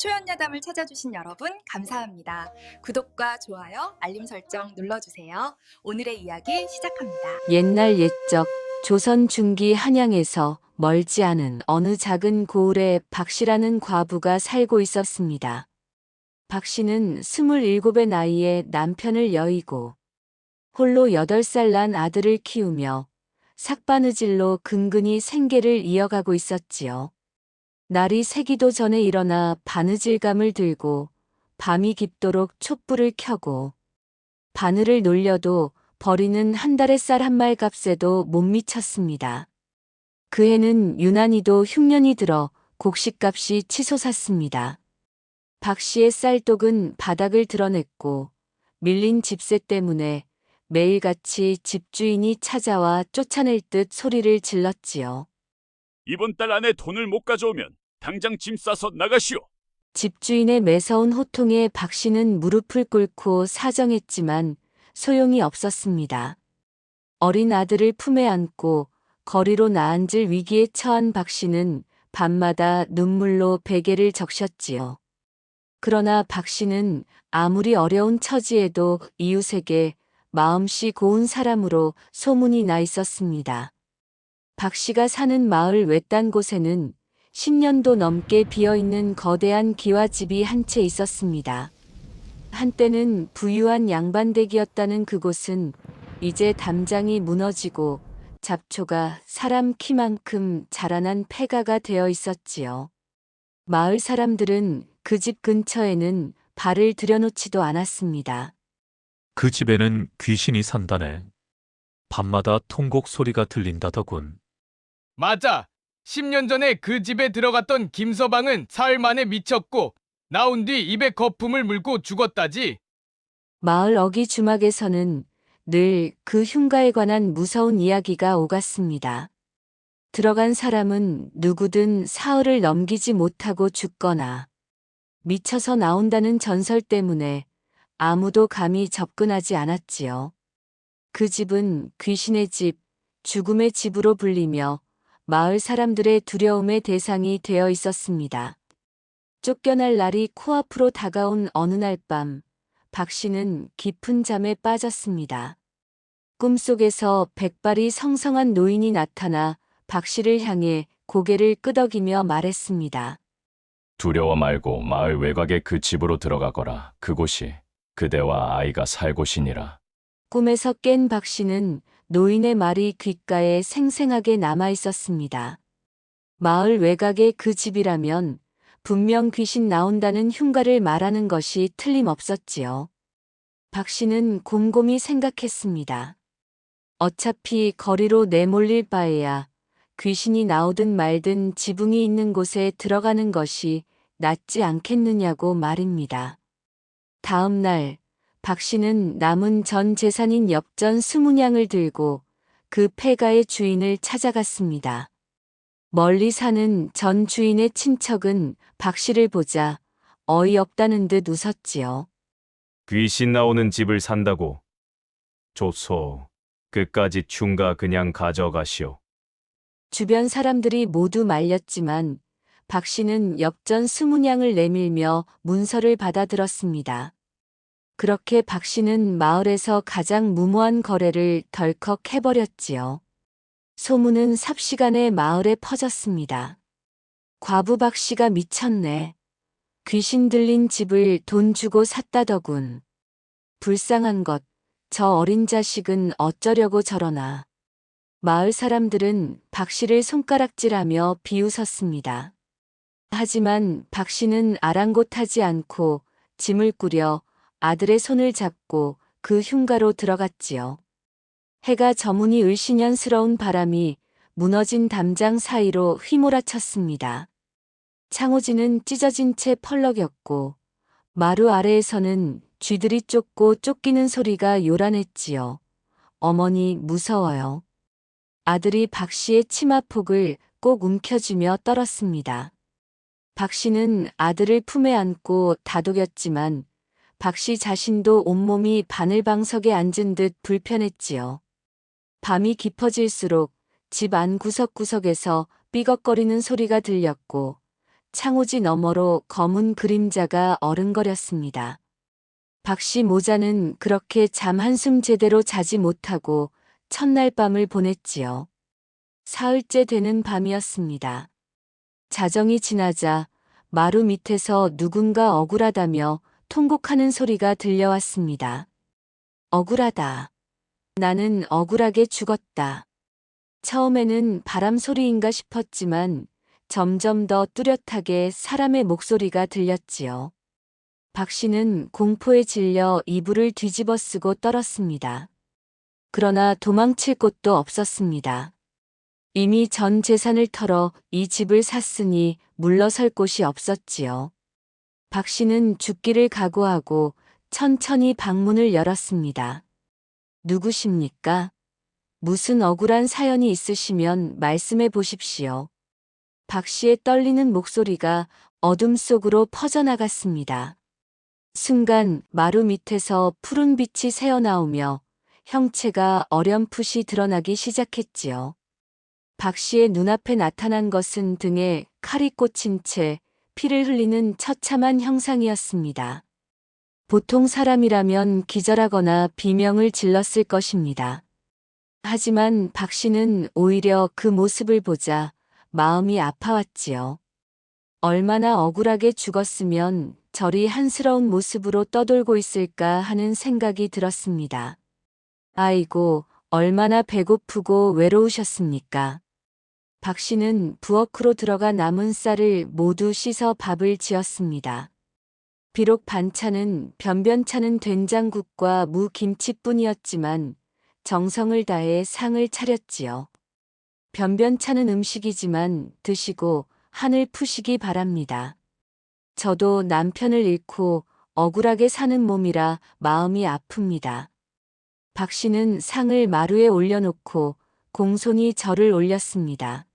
초연야담을 찾아주신 여러분 감사합니다. 구독과 좋아요, 알림 설정 눌러주세요. 오늘의 이야기 시작합니다. 옛날 옛적 조선 중기 한양에서 멀지 않은 어느 작은 고을에 박씨라는 과부가 살고 있었습니다. 박씨는 27의 나이에 남편을 여의고 홀로 8살 난 아들을 키우며 삭바느질로 근근히 생계를 이어가고 있었지요. 날이 새기도 전에 일어나 바느질감을 들고 밤이 깊도록 촛불을 켜고 바늘을 놀려도 버리는 한 달의 쌀 한 말 값에도 못 미쳤습니다. 그 해는 유난히도 흉년이 들어 곡식값이 치솟았습니다. 박 씨의 쌀독은 바닥을 드러냈고 밀린 집세 때문에 매일같이 집주인이 찾아와 쫓아낼 듯 소리를 질렀지요. 이번 달 안에 돈을 못 가져오면 당장 짐 싸서 나가시오. 집주인의 매서운 호통에 박 씨는 무릎을 꿇고 사정했지만 소용이 없었습니다. 어린 아들을 품에 안고 거리로 나앉을 위기에 처한 박 씨는 밤마다 눈물로 베개를 적셨지요. 그러나 박 씨는 아무리 어려운 처지에도 이웃에게 마음씨 고운 사람으로 소문이 나 있었습니다. 박 씨가 사는 마을 외딴 곳에는 10년도 넘게 비어있는 거대한 기와집이 한 채 있었습니다. 한때는 부유한 양반댁이었다는 그곳은 이제 담장이 무너지고 잡초가 사람 키만큼 자라난 폐가가 되어 있었지요. 마을 사람들은 그 집 근처에는 발을 들여놓지도 않았습니다. 그 집에는 귀신이 산다네. 밤마다 통곡 소리가 들린다더군. 맞아. 10년 전에 그 집에 들어갔던 김서방은 사흘 만에 미쳤고 나온 뒤 입에 거품을 물고 죽었다지. 마을 어기 주막에서는 늘 그 흉가에 관한 무서운 이야기가 오갔습니다. 들어간 사람은 누구든 사흘을 넘기지 못하고 죽거나 미쳐서 나온다는 전설 때문에 아무도 감히 접근하지 않았지요. 그 집은 귀신의 집, 죽음의 집으로 불리며 마을 사람들의 두려움의 대상이 되어 있었습니다. 쫓겨날 날이 코앞으로 다가온 어느 날 밤, 박 씨는 깊은 잠에 빠졌습니다. 꿈속에서 백발이 성성한 노인이 나타나 박 씨를 향해 고개를 끄덕이며 말했습니다. 두려워 말고 마을 외곽의 그 집으로 들어가거라. 그곳이 그대와 아이가 살 곳이니라. 꿈에서 깬 박 씨는 노인의 말이 귓가에 생생하게 남아 있었습니다. 마을 외곽의 그 집이라면 분명 귀신 나온다는 흉가를 말하는 것이 틀림없었지요. 박 씨는 곰곰이 생각했습니다. 어차피 거리로 내몰릴 바에야 귀신이 나오든 말든 지붕이 있는 곳에 들어가는 것이 낫지 않겠느냐고 말입니다. 다음 날, 박 씨는 남은 전 재산인 엽전 스무냥을 들고 그 폐가의 주인을 찾아갔습니다. 멀리 사는 전 주인의 친척은 박 씨를 보자 어이없다는 듯 웃었지요. 귀신 나오는 집을 산다고. 좋소. 끝까지 충가 그냥 가져가시오. 주변 사람들이 모두 말렸지만 박 씨는 엽전 스무냥을 내밀며 문서를 받아들었습니다. 그렇게 박 씨는 마을에서 가장 무모한 거래를 덜컥 해버렸지요. 소문은 삽시간에 마을에 퍼졌습니다. 과부 박 씨가 미쳤네. 귀신 들린 집을 돈 주고 샀다더군. 불쌍한 것, 저 어린 자식은 어쩌려고 저러나. 마을 사람들은 박 씨를 손가락질하며 비웃었습니다. 하지만 박 씨는 아랑곳하지 않고 짐을 꾸려 아들의 손을 잡고 그 흉가로 들어갔지요. 해가 저무니 을씨년스러운 바람이 무너진 담장 사이로 휘몰아쳤습니다. 창호지는 찢어진 채 펄럭였고 마루 아래에서는 쥐들이 쫓고 쫓기는 소리가 요란했지요. 어머니 무서워요. 아들이 박 씨의 치마폭을 꼭 움켜쥐며 떨었습니다. 박 씨는 아들을 품에 안고 다독였지만 박씨 자신도 온몸이 바늘방석에 앉은 듯 불편했지요. 밤이 깊어질수록 집 안 구석구석에서 삐걱거리는 소리가 들렸고 창호지 너머로 검은 그림자가 어른거렸습니다. 박씨 모자는 그렇게 잠 한숨 제대로 자지 못하고 첫날 밤을 보냈지요. 사흘째 되는 밤이었습니다. 자정이 지나자 마루 밑에서 누군가 억울하다며 통곡하는 소리가 들려왔습니다. 억울하다. 나는 억울하게 죽었다. 처음에는 바람 소리인가 싶었지만 점점 더 뚜렷하게 사람의 목소리가 들렸지요. 박 씨는 공포에 질려 이불을 뒤집어 쓰고 떨었습니다. 그러나 도망칠 곳도 없었습니다. 이미 전 재산을 털어 이 집을 샀으니 물러설 곳이 없었지요. 박 씨는 죽기를 각오하고 천천히 방문을 열었습니다. 누구십니까? 무슨 억울한 사연이 있으시면 말씀해 보십시오. 박 씨의 떨리는 목소리가 어둠 속으로 퍼져나갔습니다. 순간 마루 밑에서 푸른 빛이 새어나오며 형체가 어렴풋이 드러나기 시작했지요. 박 씨의 눈앞에 나타난 것은 등에 칼이 꽂힌 채 피를 흘리는 처참한 형상이었습니다. 보통 사람이라면 기절하거나 비명을 질렀을 것입니다. 하지만 박 씨는 오히려 그 모습을 보자 마음이 아파왔지요. 얼마나 억울하게 죽었으면 저리 한스러운 모습으로 떠돌고 있을까 하는 생각이 들었습니다. 아이고, 얼마나 배고프고 외로우셨습니까? 박 씨는 부엌으로 들어가 남은 쌀을 모두 씻어 밥을 지었습니다. 비록 반찬은 변변찮은 된장국과 무김치뿐이었지만 정성을 다해 상을 차렸지요. 변변찮은 음식이지만 드시고 하늘 푸시기 바랍니다. 저도 남편을 잃고 억울하게 사는 몸이라 마음이 아픕니다. 박 씨는 상을 마루에 올려놓고 공손히 절을 올렸습니다.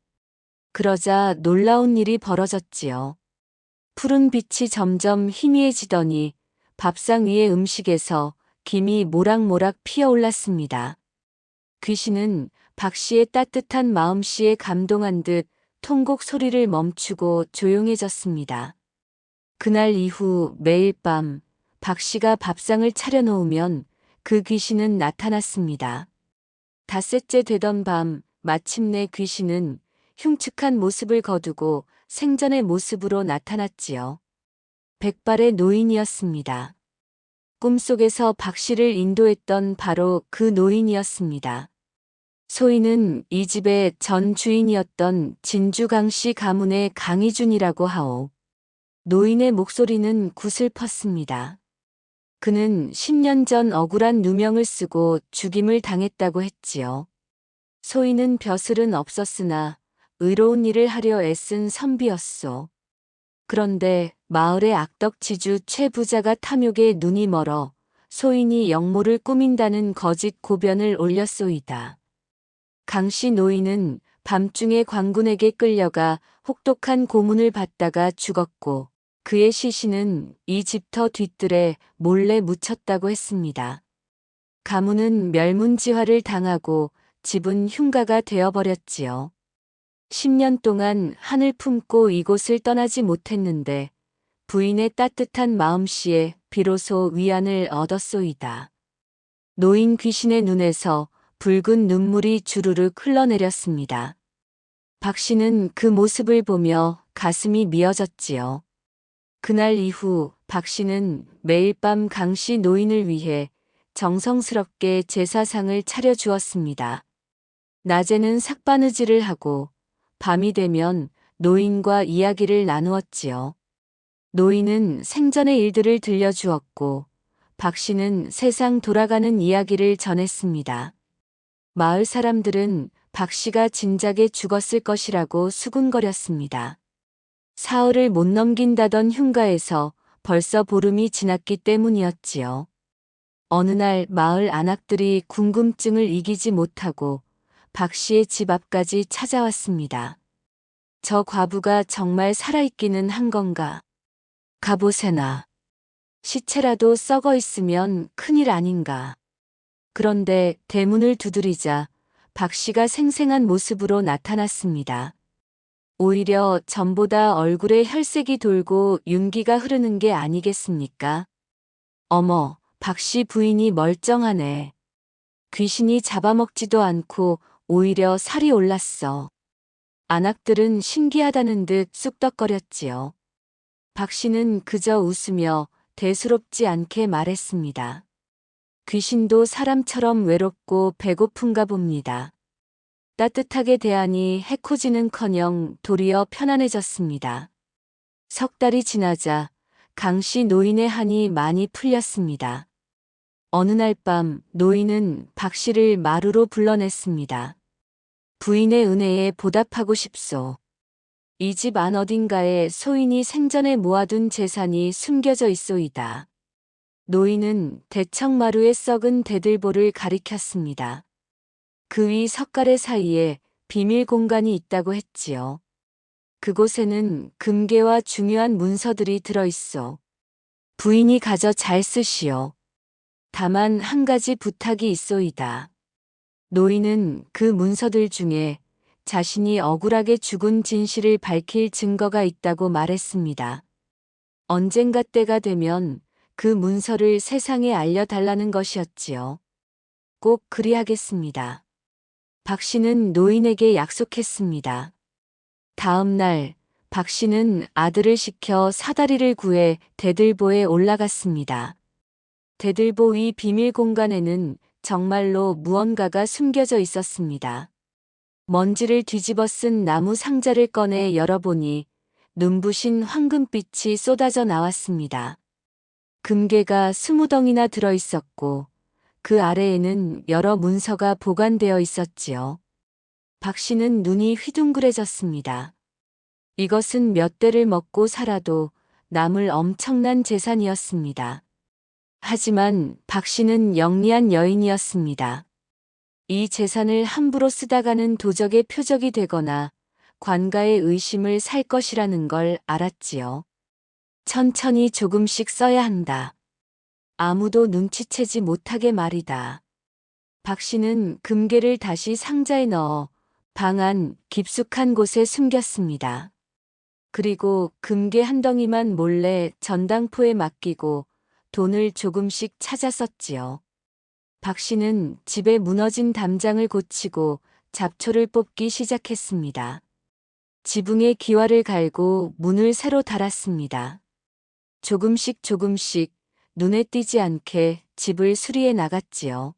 그러자 놀라운 일이 벌어졌지요. 푸른 빛이 점점 희미해지더니 밥상 위의 음식에서 김이 모락모락 피어올랐습니다. 귀신은 박 씨의 따뜻한 마음씨에 감동한 듯 통곡 소리를 멈추고 조용해졌습니다. 그날 이후 매일 밤 박 씨가 밥상을 차려놓으면 그 귀신은 나타났습니다. 닷새째 되던 밤 마침내 귀신은 흉측한 모습을 거두고 생전의 모습으로 나타났지요. 백발의 노인이었습니다. 꿈속에서 박 씨를 인도했던 바로 그 노인이었습니다. 소인은 이 집의 전 주인이었던 진주강 씨 가문의 강희준이라고 하오. 노인의 목소리는 구슬펐습니다. 그는 10년 전 억울한 누명을 쓰고 죽임을 당했다고 했지요. 소인은 벼슬은 없었으나 의로운 일을 하려 애쓴 선비였소. 그런데 마을의 악덕지주 최 부자가 탐욕에 눈이 멀어 소인이 영모를 꾸민다는 거짓 고변을 올렸소이다. 강씨 노인은 밤중에 광군에게 끌려가 혹독한 고문을 받다가 죽었고 그의 시신은 이 집터 뒤뜰에 몰래 묻혔다고 했습니다. 가문은 멸문지화를 당하고 집은 흉가가 되어버렸지요. 10년 동안 한을 품고 이곳을 떠나지 못했는데 부인의 따뜻한 마음씨에 비로소 위안을 얻었소이다. 노인 귀신의 눈에서 붉은 눈물이 주르륵 흘러내렸습니다. 박 씨는 그 모습을 보며 가슴이 미어졌지요. 그날 이후 박 씨는 매일 밤 강 씨 노인을 위해 정성스럽게 제사상을 차려주었습니다. 낮에는 삭바느질을 하고 밤이 되면 노인과 이야기를 나누었지요. 노인은 생전의 일들을 들려주었고 박 씨는 세상 돌아가는 이야기를 전했습니다. 마을 사람들은 박 씨가 진작에 죽었을 것이라고 수군거렸습니다. 사흘을 못 넘긴다던 흉가에서 벌써 보름이 지났기 때문이었지요. 어느 날 마을 안악들이 궁금증을 이기지 못하고 박 씨의 집 앞까지 찾아왔습니다. 저 과부가 정말 살아있기는 한 건가? 가보세나. 시체라도 썩어 있으면 큰일 아닌가. 그런데 대문을 두드리자 박 씨가 생생한 모습으로 나타났습니다. 오히려 전보다 얼굴에 혈색이 돌고 윤기가 흐르는 게 아니겠습니까? 어머, 박 씨 부인이 멀쩡하네. 귀신이 잡아먹지도 않고 오히려 살이 올랐어. 안악들은 신기하다는 듯 쑥덕거렸지요. 박 씨는 그저 웃으며 대수롭지 않게 말했습니다. 귀신도 사람처럼 외롭고 배고픈가 봅니다. 따뜻하게 대하니 해코지는커녕 도리어 편안해졌습니다. 석 달이 지나자 강씨 노인의 한이 많이 풀렸습니다. 어느 날 밤 노인은 박 씨를 마루로 불러냈습니다. 부인의 은혜에 보답하고 싶소. 이 집 안 어딘가에 소인이 생전에 모아둔 재산이 숨겨져 있소이다. 노인은 대청마루에 썩은 대들보를 가리켰습니다. 그 위 석가래 사이에 비밀 공간이 있다고 했지요. 그곳에는 금괴와 중요한 문서들이 들어있어. 부인이 가져 잘 쓰시오. 다만 한 가지 부탁이 있소이다. 노인은 그 문서들 중에 자신이 억울하게 죽은 진실을 밝힐 증거가 있다고 말했습니다. 언젠가 때가 되면 그 문서를 세상에 알려달라는 것이었지요. 꼭 그리하겠습니다. 박 씨는 노인에게 약속했습니다. 다음 날, 박 씨는 아들을 시켜 사다리를 구해 대들보에 올라갔습니다. 대들보 위 비밀 공간에는 정말로 무언가가 숨겨져 있었습니다. 먼지를 뒤집어 쓴 나무 상자를 꺼내 열어보니 눈부신 황금빛이 쏟아져 나왔습니다. 금괴가 스무 덩이나 들어 있었고 그 아래에는 여러 문서가 보관되어 있었지요. 박 씨는 눈이 휘둥그레졌습니다. 이것은 몇 대를 먹고 살아도 남을 엄청난 재산이었습니다. 하지만 박 씨는 영리한 여인이었습니다. 이 재산을 함부로 쓰다가는 도적의 표적이 되거나 관가의 의심을 살 것이라는 걸 알았지요. 천천히 조금씩 써야 한다. 아무도 눈치채지 못하게 말이다. 박 씨는 금괴를 다시 상자에 넣어 방 안 깊숙한 곳에 숨겼습니다. 그리고 금괴 한 덩이만 몰래 전당포에 맡기고 돈을 조금씩 찾아 썼지요. 박 씨는 집에 무너진 담장을 고치고 잡초를 뽑기 시작했습니다. 지붕에 기와를 갈고 문을 새로 달았습니다. 조금씩 조금씩 눈에 띄지 않게 집을 수리해 나갔지요.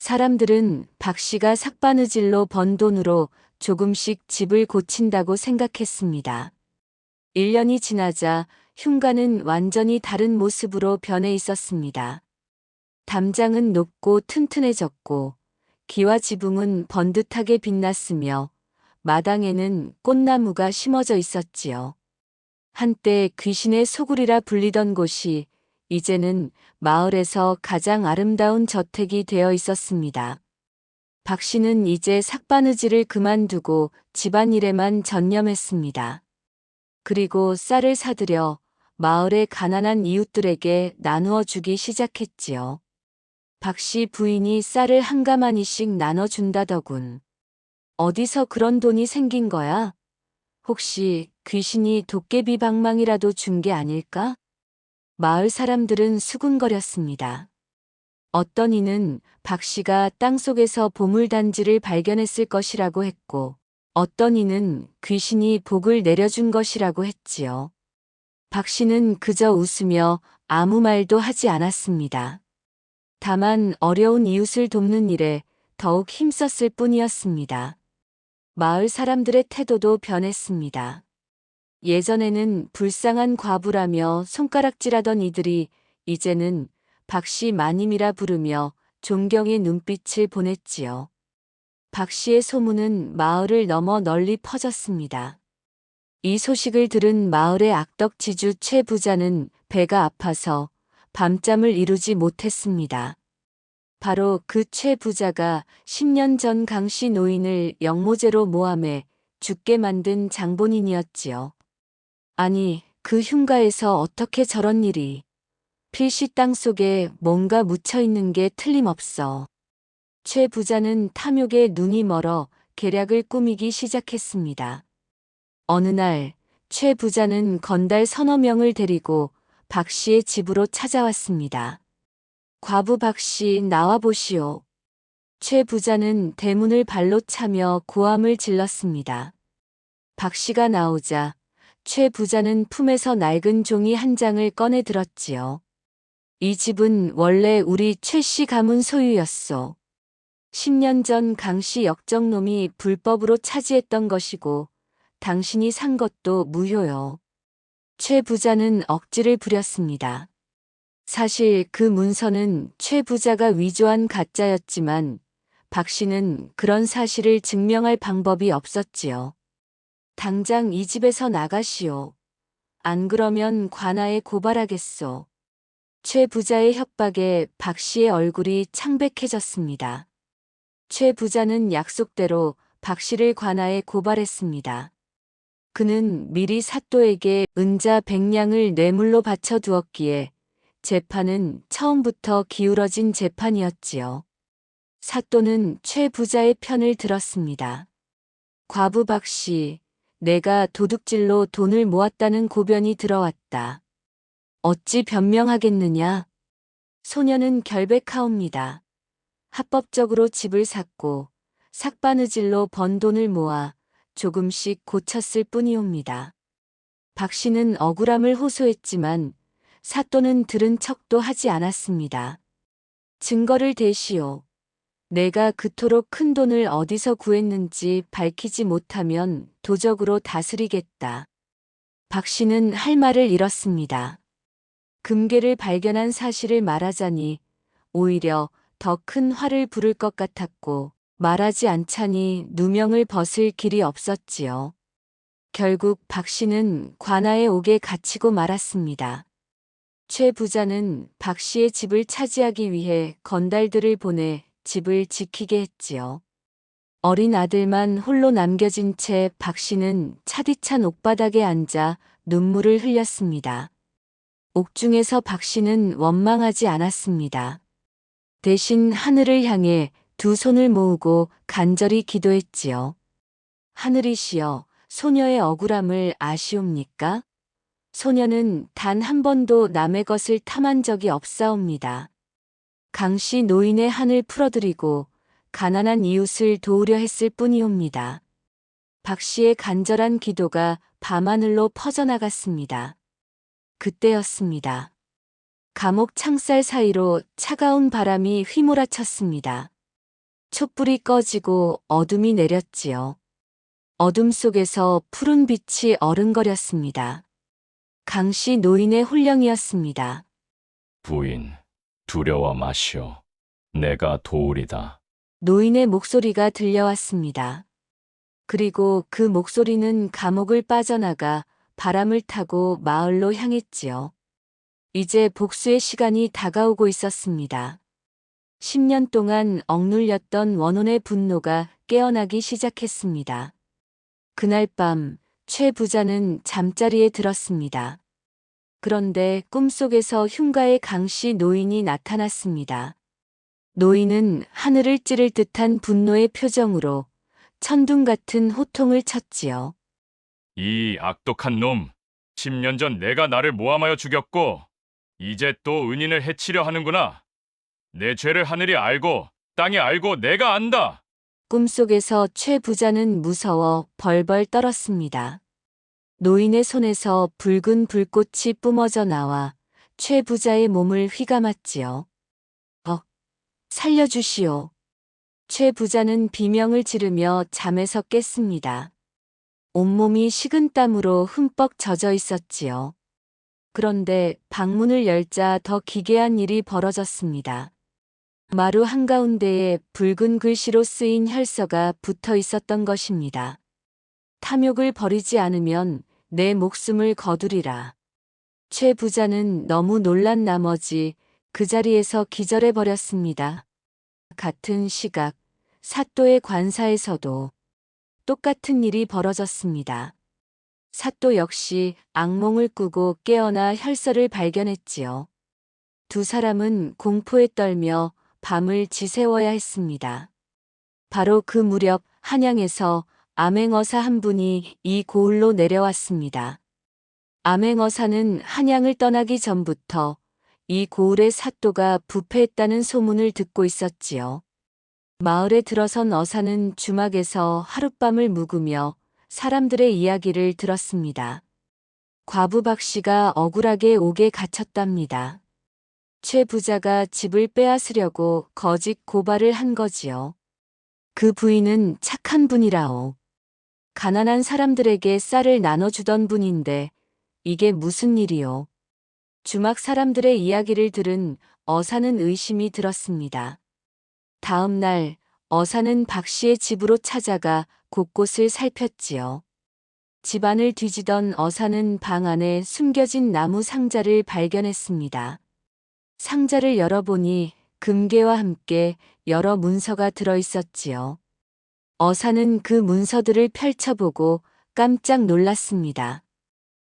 사람들은 박 씨가 삭바느질로 번 돈으로 조금씩 집을 고친다고 생각했습니다. 1년이 지나자 흉가는 완전히 다른 모습으로 변해 있었습니다. 담장은 높고 튼튼해졌고 기와 지붕은 번듯하게 빛났으며 마당에는 꽃나무가 심어져 있었지요. 한때 귀신의 소굴이라 불리던 곳이 이제는 마을에서 가장 아름다운 저택이 되어 있었습니다. 박 씨는 이제 삭바느질을 그만두고 집안일에만 전념했습니다. 그리고 쌀을 사들여 마을의 가난한 이웃들에게 나누어 주기 시작했지요. 박씨 부인이 쌀을 한 가마니씩 나눠준다더군. 어디서 그런 돈이 생긴 거야? 혹시 귀신이 도깨비 방망이라도 준 게 아닐까? 마을 사람들은 수군거렸습니다. 어떤 이는 박 씨가 땅속에서 보물단지를 발견했을 것이라고 했고, 어떤 이는 귀신이 복을 내려준 것이라고 했지요. 박 씨는 그저 웃으며 아무 말도 하지 않았습니다. 다만 어려운 이웃을 돕는 일에 더욱 힘썼을 뿐이었습니다. 마을 사람들의 태도도 변했습니다. 예전에는 불쌍한 과부라며 손가락질하던 이들이 이제는 박씨 마님이라 부르며 존경의 눈빛을 보냈지요. 박 씨의 소문은 마을을 넘어 널리 퍼졌습니다. 이 소식을 들은 마을의 악덕지주 최 부자는 배가 아파서 밤잠을 이루지 못했습니다. 바로 그 최 부자가 10년 전 강씨 노인을 영모제로 모함해 죽게 만든 장본인이었지요. 아니, 그 흉가에서 어떻게 저런 일이. 필시 땅 속에 뭔가 묻혀 있는 게 틀림없어. 최 부자는 탐욕에 눈이 멀어 계략을 꾸미기 시작했습니다. 어느 날, 최 부자는 건달 서너 명을 데리고 박 씨의 집으로 찾아왔습니다. 과부 박 씨 나와 보시오. 최 부자는 대문을 발로 차며 고함을 질렀습니다. 박 씨가 나오자 최 부자는 품에서 낡은 종이 한 장을 꺼내 들었지요. 이 집은 원래 우리 최 씨 가문 소유였소. 10년 전 강 씨 역정놈이 불법으로 차지했던 것이고 당신이 산 것도 무효요. 최 부자는 억지를 부렸습니다. 사실 그 문서는 최 부자가 위조한 가짜였지만 박 씨는 그런 사실을 증명할 방법이 없었지요. 당장 이 집에서 나가시오. 안 그러면 관아에 고발하겠소. 최 부자의 협박에 박 씨의 얼굴이 창백해졌습니다. 최 부자는 약속대로 박 씨를 관아에 고발했습니다. 그는 미리 사또에게 은자 백냥을 뇌물로 바쳐 두었기에 재판은 처음부터 기울어진 재판이었지요. 사또는 최 부자의 편을 들었습니다. 과부 박 씨, 내가 도둑질로 돈을 모았다는 고변이 들어왔다. 어찌 변명하겠느냐? 소녀는 결백하옵니다. 합법적으로 집을 샀고 삭바느질로 번 돈을 모아 조금씩 고쳤을 뿐이옵니다. 박 씨는 억울함을 호소했지만 사또는 들은 척도 하지 않았습니다. 증거를 대시오. 내가 그토록 큰 돈을 어디서 구했는지 밝히지 못하면 도적으로 다스리겠다. 박 씨는 할 말을 잃었습니다. 금괴를 발견한 사실을 말하자니 오히려 더 큰 화를 부를 것 같았고 말하지 않자니 누명을 벗을 길이 없었지요. 결국 박 씨는 관아에 옥에 갇히고 말았습니다. 최 부자는 박 씨의 집을 차지하기 위해 건달들을 보내 집을 지키게 했지요. 어린 아들만 홀로 남겨진 채 박 씨는 차디찬 옥바닥에 앉아 눈물을 흘렸습니다. 옥중에서 박 씨는 원망하지 않았습니다. 대신 하늘을 향해 두 손을 모으고 간절히 기도했지요. 하늘이시여, 소녀의 억울함을 아시옵니까? 소녀는 단 한 번도 남의 것을 탐한 적이 없사옵니다. 강씨 노인의 한을 풀어드리고 가난한 이웃을 도우려 했을 뿐이옵니다. 박 씨의 간절한 기도가 밤하늘로 퍼져나갔습니다. 그때였습니다. 감옥 창살 사이로 차가운 바람이 휘몰아쳤습니다. 촛불이 꺼지고 어둠이 내렸지요. 어둠 속에서 푸른 빛이 어른거렸습니다. 강씨 노인의 홀령이었습니다. 부인, 두려워 마시오. 내가 도우리다. 노인의 목소리가 들려왔습니다. 그리고 그 목소리는 감옥을 빠져나가 바람을 타고 마을로 향했지요. 이제 복수의 시간이 다가오고 있었습니다. 10년 동안 억눌렸던 원혼의 분노가 깨어나기 시작했습니다. 그날 밤, 최 부자는 잠자리에 들었습니다. 그런데 꿈속에서 흉가의 강씨 노인이 나타났습니다. 노인은 하늘을 찌를 듯한 분노의 표정으로 천둥 같은 호통을 쳤지요. 이 악독한 놈, 10년 전 내가 나를 모함하여 죽였고, 이제 또 은인을 해치려 하는구나. 내 죄를 하늘이 알고, 땅이 알고 내가 안다. 꿈속에서 최 부자는 무서워 벌벌 떨었습니다. 노인의 손에서 붉은 불꽃이 뿜어져 나와 최 부자의 몸을 휘감았지요. 억, 살려주시오. 최 부자는 비명을 지르며 잠에서 깼습니다. 온몸이 식은 땀으로 흠뻑 젖어 있었지요. 그런데 방문을 열자 더 기괴한 일이 벌어졌습니다. 마루 한가운데에 붉은 글씨로 쓰인 혈서가 붙어 있었던 것입니다. 탐욕을 버리지 않으면 내 목숨을 거두리라. 최 부자는 너무 놀란 나머지 그 자리에서 기절해 버렸습니다. 같은 시각, 사또의 관사에서도 똑같은 일이 벌어졌습니다. 사또 역시 악몽을 꾸고 깨어나 혈서를 발견했지요. 두 사람은 공포에 떨며 밤을 지새워야 했습니다. 바로 그 무렵 한양에서 암행어사 한 분이 이 고을로 내려왔습니다. 암행어사는 한양을 떠나기 전부터 이 고을의 사또가 부패했다는 소문을 듣고 있었지요. 마을에 들어선 어사는 주막에서 하룻밤을 묵으며 사람들의 이야기를 들었습니다. 과부 박 씨가 억울하게 옥에 갇혔답니다. 최 부자가 집을 빼앗으려고 거짓 고발을 한 거지요. 그 부인은 착한 분이라오. 가난한 사람들에게 쌀을 나눠주던 분인데 이게 무슨 일이요. 주막 사람들의 이야기를 들은 어사는 의심이 들었습니다. 다음 날 어사는 박 씨의 집으로 찾아가 곳곳을 살폈지요. 집안을 뒤지던 어사는 방 안에 숨겨진 나무 상자를 발견했습니다. 상자를 열어보니 금괴와 함께 여러 문서가 들어 있었지요. 어사는 그 문서들을 펼쳐보고 깜짝 놀랐습니다.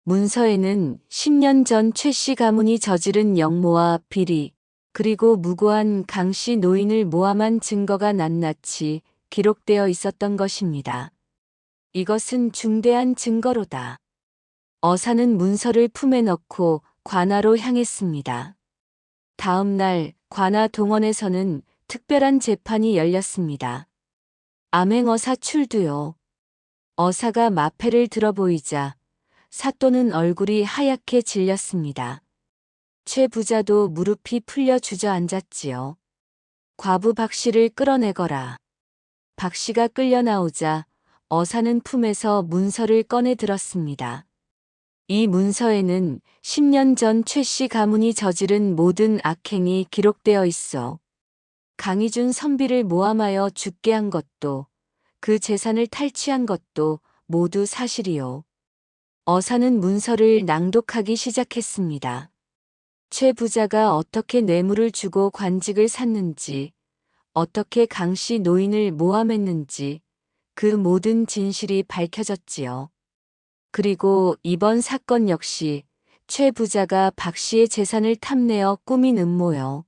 문서에는 10년 전 최 씨 가문이 저지른 영모와 비리, 그리고 무고한 강 씨 노인을 모함한 증거가 낱낱이 기록되어 있었던 것입니다. 이것은 중대한 증거로다. 어사는 문서를 품에 넣고 관아로 향했습니다. 다음 날 관아 동원에서는 특별한 재판이 열렸습니다. 암행어 사 출두요. 어사가 마패를 들어보이자 사또는 얼굴이 하얗게 질렸습니다. 최 부자도 무릎이 풀려 주저앉았지요. 과부 박 씨를 끌어내거라. 박 씨가 끌려 나오자 어사는 품에서 문서를 꺼내 들었습니다. 이 문서에는 10년 전 최씨 가문이 저지른 모든 악행이 기록되어 있어. 강희준 선비를 모함하여 죽게 한 것도 그 재산을 탈취한 것도 모두 사실이요. 어사는 문서를 낭독하기 시작했습니다. 최 부자가 어떻게 뇌물을 주고 관직을 샀는지, 어떻게 강씨 노인을 모함했는지, 그 모든 진실이 밝혀졌지요. 그리고 이번 사건 역시 최 부자가 박 씨의 재산을 탐내어 꾸민 음모요.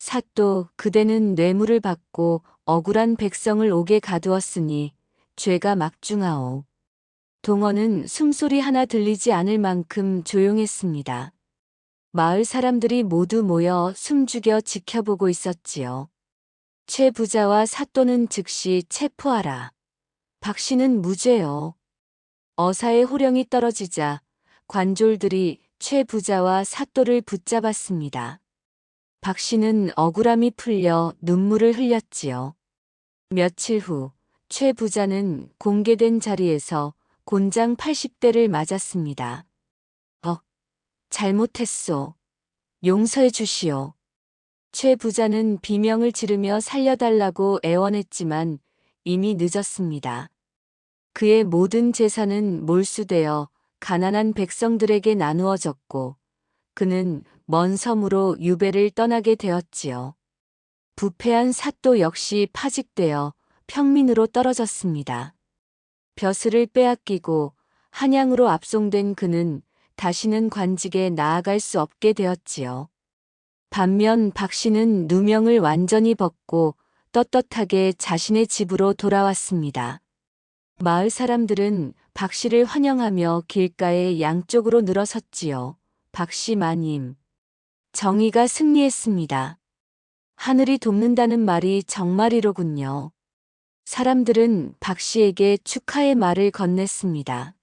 사또 그대는 뇌물을 받고 억울한 백성을 옥에 가두었으니 죄가 막중하오. 동원은 숨소리 하나 들리지 않을 만큼 조용했습니다. 마을 사람들이 모두 모여 숨죽여 지켜보고 있었지요. 최 부자와 사또는 즉시 체포하라. 박 씨는 무죄요. 어사의 호령이 떨어지자 관졸들이 최 부자와 사또를 붙잡았습니다. 박 씨는 억울함이 풀려 눈물을 흘렸지요. 며칠 후 최 부자는 공개된 자리에서 곤장 80대를 맞았습니다. 어, 잘못했소. 용서해 주시오. 최 부자는 비명을 지르며 살려달라고 애원했지만 이미 늦었습니다. 그의 모든 재산은 몰수되어 가난한 백성들에게 나누어졌고 그는 먼 섬으로 유배를 떠나게 되었지요. 부패한 사또 역시 파직되어 평민으로 떨어졌습니다. 벼슬을 빼앗기고 한양으로 압송된 그는 다시는 관직에 나아갈 수 없게 되었지요. 반면 박 씨는 누명을 완전히 벗고 떳떳하게 자신의 집으로 돌아왔습니다. 마을 사람들은 박 씨를 환영하며 길가에 양쪽으로 늘어섰지요. 박씨 마님. 정의가 승리했습니다. 하늘이 돕는다는 말이 정말이로군요. 사람들은 박 씨에게 축하의 말을 건넸습니다.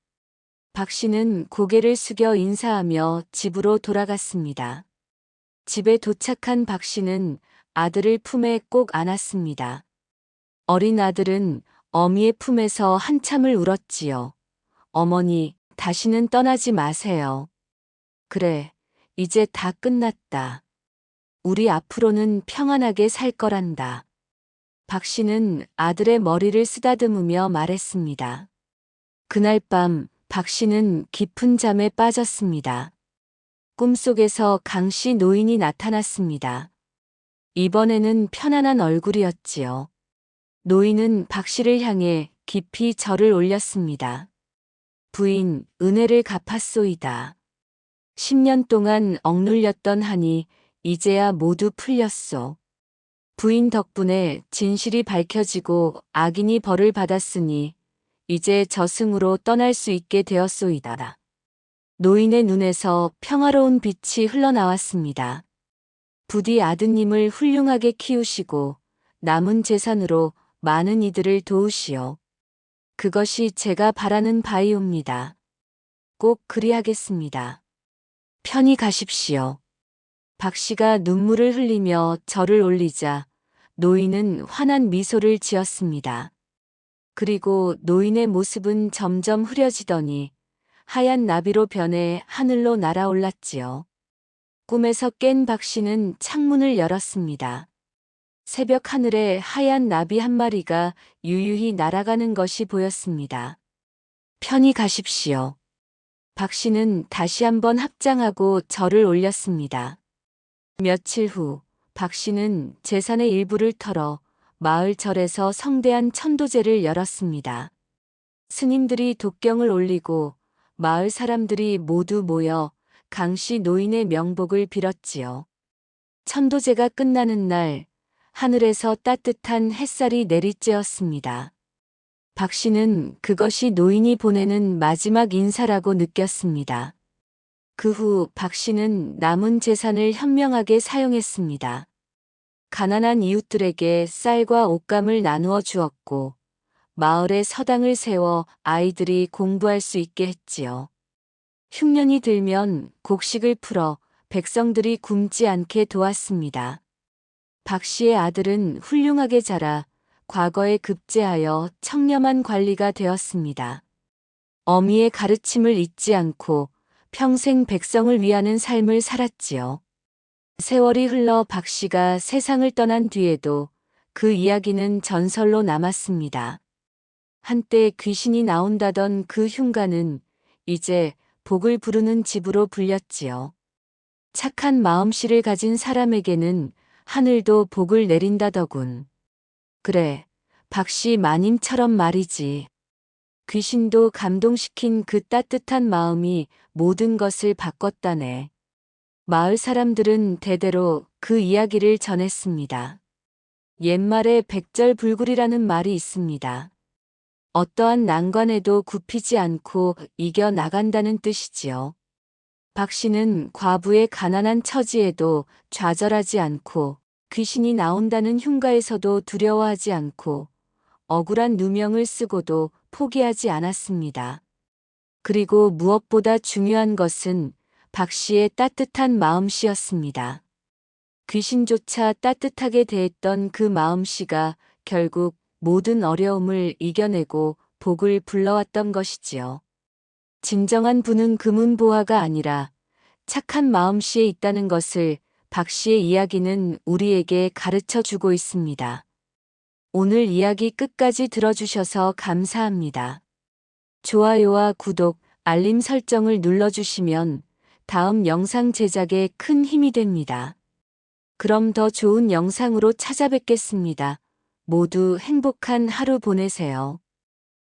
박 씨는 고개를 숙여 인사하며 집으로 돌아갔습니다. 집에 도착한 박 씨는 아들을 품에 꼭 안았습니다. 어린 아들은 어미의 품에서 한참을 울었지요. 어머니, 다시는 떠나지 마세요. 그래, 이제 다 끝났다. 우리 앞으로는 평안하게 살 거란다. 박 씨는 아들의 머리를 쓰다듬으며 말했습니다. 그날 밤 박 씨는 깊은 잠에 빠졌습니다. 꿈속에서 강 씨 노인이 나타났습니다. 이번에는 편안한 얼굴이었지요. 노인은 박 씨를 향해 깊이 절을 올렸습니다. 부인, 은혜를 갚았소이다. 10년 동안 억눌렸던 한이 이제야 모두 풀렸소. 부인 덕분에 진실이 밝혀지고 악인이 벌을 받았으니 이제 저승으로 떠날 수 있게 되었소이다. 노인의 눈에서 평화로운 빛이 흘러나왔습니다. 부디 아드님을 훌륭하게 키우시고 남은 재산으로 많은 이들을 도우시오. 그것이 제가 바라는 바이옵니다. 꼭 그리하겠습니다. 편히 가십시오. 박 씨가 눈물을 흘리며 절을 올리자 노인은 환한 미소를 지었습니다. 그리고 노인의 모습은 점점 흐려지더니 하얀 나비로 변해 하늘로 날아올랐지요. 꿈에서 깬 박 씨는 창문을 열었습니다. 새벽 하늘에 하얀 나비 한 마리가 유유히 날아가는 것이 보였습니다. 편히 가십시오. 박 씨는 다시 한번 합장하고 절을 올렸습니다. 며칠 후, 박 씨는 재산의 일부를 털어 마을 절에서 성대한 천도제를 열었습니다. 스님들이 독경을 올리고 마을 사람들이 모두 모여 강씨 노인의 명복을 빌었지요. 천도제가 끝나는 날, 하늘에서 따뜻한 햇살이 내리쬐었습니다. 박 씨는 그것이 노인이 보내는 마지막 인사라고 느꼈습니다. 그 후 박 씨는 남은 재산을 현명하게 사용했습니다. 가난한 이웃들에게 쌀과 옷감을 나누어 주었고, 마을에 서당을 세워 아이들이 공부할 수 있게 했지요. 흉년이 들면 곡식을 풀어 백성들이 굶지 않게 도왔습니다. 박 씨의 아들은 훌륭하게 자라 과거에 급제하여 청렴한 관리가 되었습니다. 어미의 가르침을 잊지 않고 평생 백성을 위하는 삶을 살았지요. 세월이 흘러 박 씨가 세상을 떠난 뒤에도 그 이야기는 전설로 남았습니다. 한때 귀신이 나온다던 그 흉가는 이제 복을 부르는 집으로 불렸지요. 착한 마음씨를 가진 사람에게는 하늘도 복을 내린다더군. 그래, 박씨 마님처럼 말이지. 귀신도 감동시킨 그 따뜻한 마음이 모든 것을 바꿨다네. 마을 사람들은 대대로 그 이야기를 전했습니다. 옛말에 백절불굴이라는 말이 있습니다. 어떠한 난관에도 굽히지 않고 이겨 나간다는 뜻이지요. 박 씨는 과부의 가난한 처지에도 좌절하지 않고 귀신이 나온다는 흉가에서도 두려워하지 않고 억울한 누명을 쓰고도 포기하지 않았습니다. 그리고 무엇보다 중요한 것은 박 씨의 따뜻한 마음씨였습니다. 귀신조차 따뜻하게 대했던 그 마음씨가 결국 모든 어려움을 이겨내고 복을 불러왔던 것이지요. 진정한 부는 금은보화가 아니라 착한 마음씨에 있다는 것을 박 씨의 이야기는 우리에게 가르쳐 주고 있습니다. 오늘 이야기 끝까지 들어주셔서 감사합니다. 좋아요와 구독, 알림 설정을 눌러주시면 다음 영상 제작에 큰 힘이 됩니다. 그럼 더 좋은 영상으로 찾아뵙겠습니다. 모두 행복한 하루 보내세요.